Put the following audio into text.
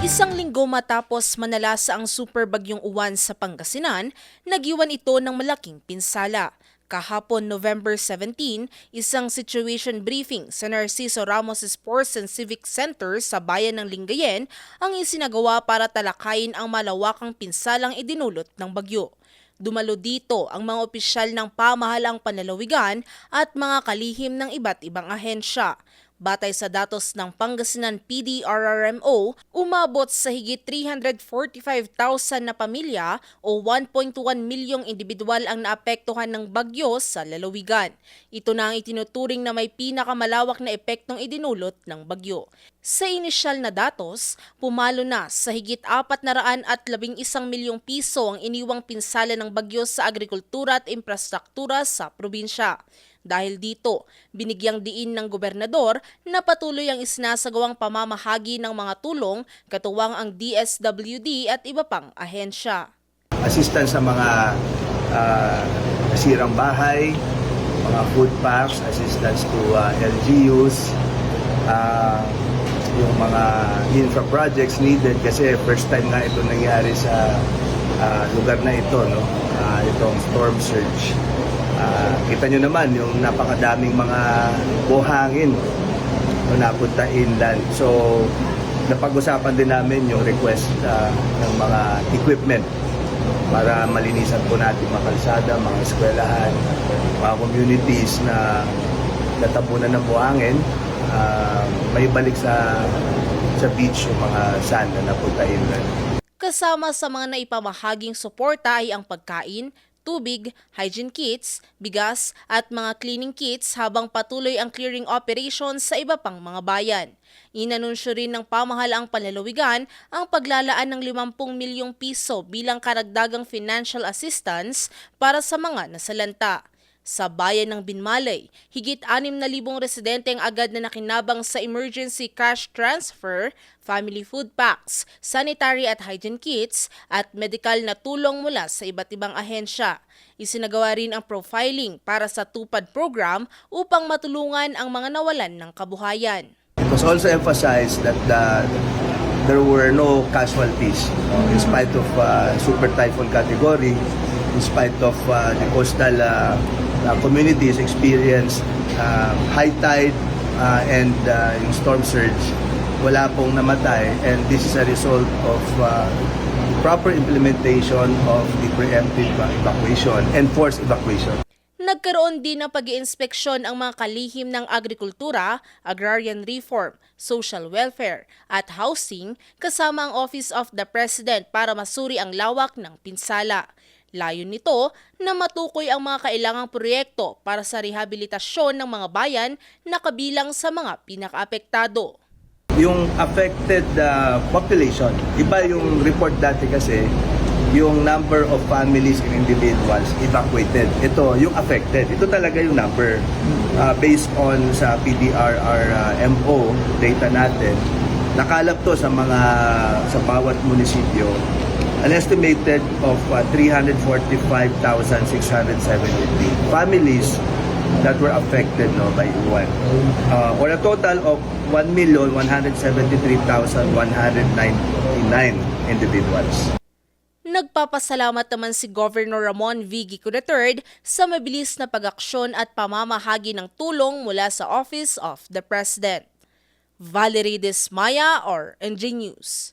Isang linggo matapos manalasa ang super bagyong uwan sa Pangasinan, nagiwan ito ng malaking pinsala. Kahapon November 17, isang situation briefing sa Narciso Ramos Sports and Civic Center sa bayan ng Lingayen ang isinagawa para talakayin ang malawakang pinsalang idinulot ng bagyo. Dumalo dito ang mga opisyal ng pamahalang panlalawigan at mga kalihim ng iba't ibang ahensya. Batay sa datos ng Pangasinan PDRRMO, umabot sa higit 345,000 na pamilya o 1.1 milyong individual ang naapektuhan ng bagyo sa lalawigan. Ito na ang itinuturing na may pinakamalawak na epektong idinulot ng bagyo. Sa inisyal na datos, pumalo na sa higit 411 milyong piso ang iniwang pinsala ng bagyo sa agrikultura at infrastruktura sa probinsya. Dahil dito, binigyang diin ng gobernador na patuloy ang isinasagawang pamamahagi ng mga tulong katuwang ang DSWD at iba pang ahensya. assistance sa mga ah, nasirang bahay, mga food packs, assistance to ah, LGUs, ah, yung mga infra projects needed kasi first time nga ito nangyari sa ah, lugar na ito, no? Ah, itong storm surge. Kita nyo naman yung napakadaming mga buhangin na napunta inland. So, napag-usapan din namin yung request ah, ng mga equipment para malinisan po natin mga kalsada, mga eskwelahan, mga communities na natabunan ng buhangin, ah, may balik sa sa beach yung mga sand na napunta inland. Kasama sa mga naipamahaging suporta ay ang pagkain, tubig, hygiene kits, bigas at mga cleaning kits habang patuloy ang clearing operations sa iba pang mga bayan. Inanunsyo rin ng pamahalaang panlalawigan ang paglalaan ng 50 milyong piso bilang karagdagang financial assistance para sa mga nasalanta. Sa bayan ng Binmalay, higit 6,000 residente ang agad na nakinabang sa emergency cash transfer, family food packs, sanitary at hygiene kits, at medical na tulong mula sa iba't ibang ahensya. Isinagawa rin ang profiling para sa tupad program upang matulungan ang mga nawalan ng kabuhayan. It was also emphasized that the, there were no casualties in spite of uh, super typhoon category, in spite of uh, the coastal uh, uh, communities experience uh, high tide uh, and uh, yung storm surge. Wala pong namatay and this is a result of uh, proper implementation of the preemptive evacuation and forced evacuation. Nagkaroon din ng pag inspeksyon ang mga kalihim ng agrikultura, agrarian reform, social welfare at housing kasama ang Office of the President para masuri ang lawak ng pinsala. Layon nito na matukoy ang mga kailangang proyekto para sa rehabilitasyon ng mga bayan na kabilang sa mga pinakaapektado. yung affected uh, population. Iba yung report dati kasi yung number of families and individuals evacuated. Ito, yung affected. Ito talaga yung number. Uh, based on sa PDRR uh, MO data natin, nakalap to sa mga sa bawat munisipyo an estimated of uh, 345,673 families that were affected no, by uwan. Uh, or a total of 1,173,199 individuals. Nagpapasalamat naman si Governor Ramon V. Gico III sa mabilis na pag-aksyon at pamamahagi ng tulong mula sa Office of the President. Valerie Desmaya or NG News.